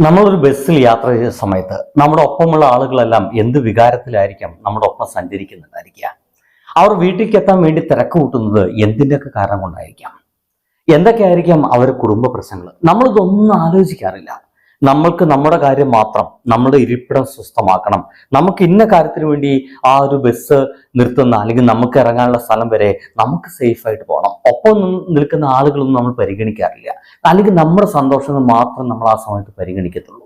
നമ്മളൊരു ബസ്സിൽ യാത്ര ചെയ്ത സമയത്ത് നമ്മുടെ ഒപ്പമുള്ള ആളുകളെല്ലാം എന്ത് വികാരത്തിലായിരിക്കാം? നമ്മുടെ ഒപ്പം സഞ്ചരിക്കുന്നുണ്ടായിരിക്കുക. അവർ വീട്ടിലേക്ക് എത്താൻ വേണ്ടി തിരക്ക് കൂട്ടുന്നത് എന്തിന്റെയൊക്കെ കാരണം കൊണ്ടായിരിക്കാം? എന്തൊക്കെയായിരിക്കാം അവരുടെ കുടുംബ പ്രശ്നങ്ങൾ? നമ്മളിതൊന്നും ആലോചിക്കാറില്ല. നമ്മൾക്ക് നമ്മുടെ കാര്യം മാത്രം നമ്മുടെ ഇരിപ്പിടം സ്വസ്ഥമാക്കണം. നമുക്ക് ഇന്ന കാര്യത്തിന് വേണ്ടി ആ ഒരു ബസ് നിർത്തുന്ന അല്ലെങ്കിൽ നമുക്ക് ഇറങ്ങാനുള്ള സ്ഥലം വരെ നമുക്ക് സേഫായിട്ട് പോകണം. ഒപ്പം നിൽക്കുന്ന ആളുകളൊന്നും നമ്മൾ പരിഗണിക്കാറില്ല. അല്ലെങ്കിൽ നമ്മുടെ സന്തോഷങ്ങൾ മാത്രം നമ്മൾ ആ സമയത്ത് പരിഗണിക്കത്തുള്ളൂ.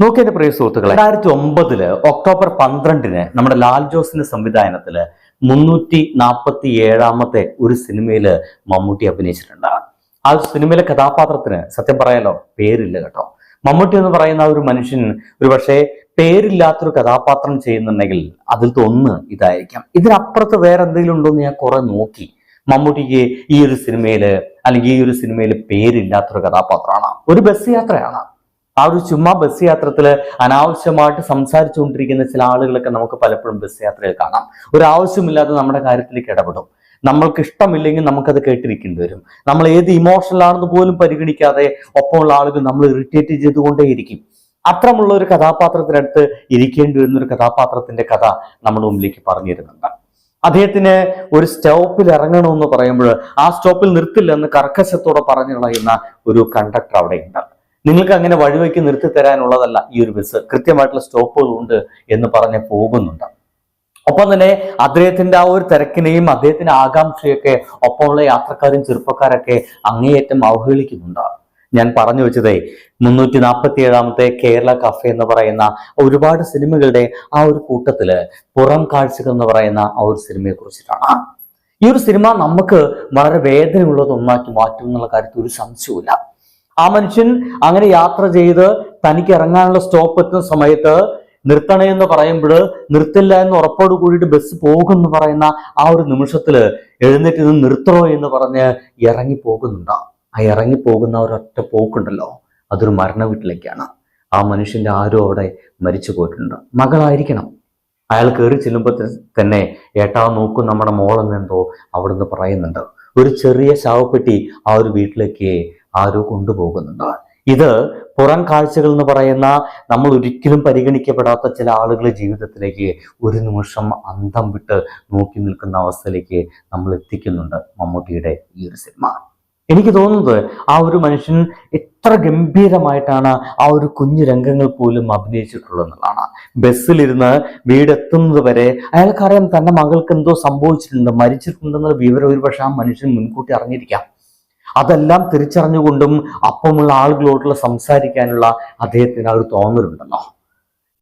നോക്കി എന്റെ പ്രിയ സുഹൃത്തുക്കളെ രണ്ടായിരത്തി ഒമ്പതിൽ ഒക്ടോബർ പന്ത്രണ്ടിന് നമ്മുടെ ലാൽ ജോസിന്റെ സംവിധാനത്തിൽ മുന്നൂറ്റി നാൽപ്പത്തി ഏഴാമത്തെ ഒരു സിനിമയിൽ മമ്മൂട്ടി അഭിനയിച്ചിട്ടുണ്ട്. ആ സിനിമയിലെ കഥാപാത്രത്തിന് സത്യം പറയാലോ പേരില്ല കേട്ടോ. മമ്മൂട്ടി എന്ന് പറയുന്ന ഒരു മനുഷ്യൻ ഒരു പക്ഷേ പേരില്ലാത്തൊരു കഥാപാത്രം ചെയ്യുന്നുണ്ടെങ്കിൽ അതിൽ ഒന്ന് ഇതായിരിക്കാം. ഇതിനപ്പുറത്ത് വേറെ എന്തെങ്കിലും ഉണ്ടോ എന്ന് ഞാൻ കുറെ നോക്കി. മമ്മൂട്ടിക്ക് ഈ ഒരു സിനിമയിൽ അല്ലെങ്കിൽ ഈ ഒരു സിനിമയിൽ പേരില്ലാത്തൊരു കഥാപാത്രമാണ്. ഒരു ബസ് യാത്രയാണ്. ആ ഒരു ചുമ്മാ ബസ് യാത്രത്തിൽ അനാവശ്യമായിട്ട് സംസാരിച്ചുകൊണ്ടിരിക്കുന്ന ചില ആളുകളൊക്കെ നമുക്ക് പലപ്പോഴും ബസ് യാത്രയിൽ കാണാം. ഒരു ആവശ്യമില്ലാതെ നമ്മുടെ കാര്യത്തിലേക്ക് ഇടപെടും. നമ്മൾക്ക് ഇഷ്ടമില്ലെങ്കിൽ നമുക്കത് കേട്ടിരിക്കേണ്ടി വരും. നമ്മൾ ഏത് ഇമോഷണലാണെന്ന് പോലും പരിഗണിക്കാതെ ഒപ്പമുള്ള ആളുകൾ നമ്മൾ ഇറിറ്റേറ്റ് ചെയ്തുകൊണ്ടേയിരിക്കും. അത്തരമുള്ള ഒരു കഥാപാത്രത്തിനടുത്ത് ഇരിക്കേണ്ടി വരുന്ന ഒരു കഥാപാത്രത്തിന്റെ കഥ നമ്മുടെ മുമ്പിലേക്ക് പറഞ്ഞിരുന്നുണ്ട്. അദ്ദേഹത്തിന് ഒരു സ്റ്റോപ്പിൽ ഇറങ്ങണമെന്ന് പറയുമ്പോൾ ആ സ്റ്റോപ്പിൽ നിർത്തില്ലെന്ന് കർക്കശത്തോടെ പറഞ്ഞു കളയുന്ന ഒരു കണ്ടക്ടർ അവിടെയുണ്ട്. നിങ്ങൾക്ക് അങ്ങനെ വഴിവെക്ക് നിർത്തി തരാനുള്ളതല്ല ഈ ഒരു ബസ് കൃത്യമായിട്ടുള്ള സ്റ്റോപ്പുകളുണ്ട് എന്ന് പറഞ്ഞ് പോകുന്നുണ്ട്. ഒപ്പം തന്നെ അദ്ദേഹത്തിന്റെ ആ ഒരു തിരക്കിനെയും അദ്ദേഹത്തിന്റെ ആകാംക്ഷയൊക്കെ ഒപ്പമുള്ള യാത്രക്കാരും ചെറുപ്പക്കാരൊക്കെ അങ്ങേയറ്റം അവഹേളിക്കുന്നുണ്ട്. ഞാൻ പറഞ്ഞു വെച്ചതേ മുന്നൂറ്റി നാൽപ്പത്തി ഏഴാമത്തെ കേരള കഫേ എന്ന് പറയുന്ന ഒരുപാട് സിനിമകളുടെ ആ ഒരു കൂട്ടത്തിൽ പുറം കാഴ്ചകൾ എന്ന് പറയുന്ന ആ ഒരു സിനിമയെ കുറിച്ചിട്ടാണ്. ഈ ഒരു സിനിമ നമുക്ക് വളരെ വേദനയുള്ളത് ഒന്നാക്കി മാറ്റും എന്നുള്ള കാര്യത്തിൽ ഒരു സംശയവുമില്ല. ആ മനുഷ്യൻ അങ്ങനെ യാത്ര ചെയ്ത് തനിക്ക് ഇറങ്ങാനുള്ള സ്റ്റോപ്പ് എത്തുന്ന സമയത്ത് നിർത്തണേ എന്ന് പറയുമ്പോൾ നിർത്തില്ല എന്ന് ഉറപ്പോട് കൂടിയിട്ട് ബസ് പോകുമെന്ന് പറയുന്ന ആ ഒരു നിമിഷത്തിൽ എഴുന്നേറ്റ് നിന്ന് നിർത്തണോ എന്ന് പറഞ്ഞ് ഇറങ്ങി പോകുന്നുണ്ട് ആ ഇറങ്ങി പോകുന്ന ആ ഒരൊറ്റ പോക്കുണ്ടല്ലോ. അതൊരു മരണ വീട്ടിലേക്കാണ്. ആ മനുഷ്യന്റെ ആരോ അവിടെ മരിച്ചു പോയിട്ടുണ്ട്. മകളായിരിക്കണം. അയാൾ കയറി ചെല്ലുമ്പോൾ തന്നെ ഏട്ടാ നോക്കും നമ്മുടെ മോളെന്ന് എന്തോ അവിടുന്ന് പറയുന്നുണ്ട്. ഒരു ചെറിയ ശവപ്പെട്ടി ആ ഒരു വീട്ടിലേക്ക് ആരോ കൊണ്ടുപോകുന്നുണ്ട്. ഇത് പുറം കാഴ്ചകൾ എന്ന് പറയുന്ന നമ്മൾ ഒരിക്കലും പരിഗണിക്കപ്പെടാത്ത ചില ആളുകളുടെ ജീവിതത്തിലേക്ക് ഒരു നിമിഷം അന്തം വിട്ട് നോക്കി നിൽക്കുന്ന അവസ്ഥയിലേക്ക് നമ്മൾ എത്തിക്കുന്നുണ്ട് മമ്മൂട്ടിയുടെ ഈ ഒരു സിനിമ. എനിക്ക് തോന്നുന്നത് ആ ഒരു മനുഷ്യൻ എത്ര ഗംഭീരമായിട്ടാണ് ആ ഒരു കുഞ്ഞു രംഗങ്ങൾ പോലും അഭിനയിച്ചിട്ടുള്ളത് എന്നുള്ളതാണ് ബസ്സിലിരുന്ന് വീടെത്തുന്നത് വരെ അയാൾക്കറിയാം തന്റെ മകൾക്ക് എന്തോ സംഭവിച്ചിട്ടുണ്ട് മരിച്ചിട്ടുണ്ടെന്നുള്ള വിവരം ഒരു പക്ഷെ ആ മനുഷ്യൻ മുൻകൂട്ടി അറിഞ്ഞിരിക്കാം. അതെല്ലാം തിരിച്ചറിഞ്ഞുകൊണ്ടും അപ്പമുള്ള ആളുകളോടുള്ള സംസാരിക്കാനുള്ള അദ്ദേഹത്തിന് ഒരു തോന്നലുണ്ടല്ലോ.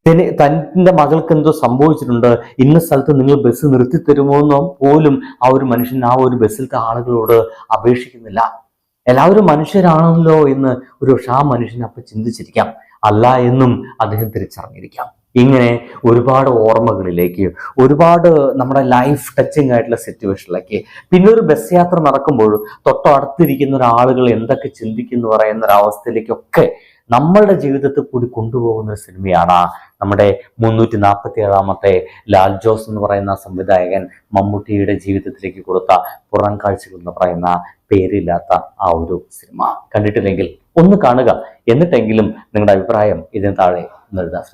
തന്നെ തന്റെ മകൾക്ക് എന്തോ സംഭവിച്ചിട്ടുണ്ട്. ഇന്ന സ്ഥലത്ത് നിങ്ങൾ ബസ് നിർത്തി തരുമോ എന്നോ പോലും ആ ഒരു മനുഷ്യൻ ആ ഒരു ബസ്സിലത്തെ ആളുകളോട് അപേക്ഷിക്കുന്നില്ല. എല്ലാവരും മനുഷ്യരാണല്ലോ എന്ന് ഒരു പക്ഷെ ആ മനുഷ്യൻ അപ്പൊ ചിന്തിച്ചിരിക്കാം. അല്ല എന്നും അദ്ദേഹം തിരിച്ചറിഞ്ഞിരിക്കാം. ഇങ്ങനെ ഒരുപാട് ഓർമ്മകളിലേക്ക് ഒരുപാട് നമ്മുടെ ലൈഫ് ടച്ചിങ് ആയിട്ടുള്ള സിറ്റുവേഷനിലേക്ക് പിന്നെ ഒരു ബസ് യാത്ര നടക്കുമ്പോൾ തൊട്ടടുത്തിരിക്കുന്ന ഒരാളുകൾ എന്തൊക്കെ ചിന്തിക്കുന്നു പറയുന്ന ഒരവസ്ഥയിലേക്കൊക്കെ നമ്മളുടെ ജീവിതത്തിൽ കൂടി കൊണ്ടുപോകുന്ന ഒരു സിനിമയാണ് നമ്മുടെ മുന്നൂറ്റി നാൽപ്പത്തി ഏഴാമത്തെ ലാൽ ജോസ് എന്ന് പറയുന്ന സംവിധായകൻ മമ്മൂട്ടിയുടെ ജീവിതത്തിലേക്ക് കൊടുത്ത പുറം കാഴ്ചകൾ എന്ന് പറയുന്ന പേരില്ലാത്ത ആ ഒരു സിനിമ. കണ്ടിട്ടില്ലെങ്കിൽ ഒന്ന് കാണുക. എന്നിട്ടെങ്കിലും നിങ്ങളുടെ അഭിപ്രായം ഇതിന് താഴെ നൽകാൻ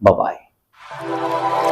Bye-bye.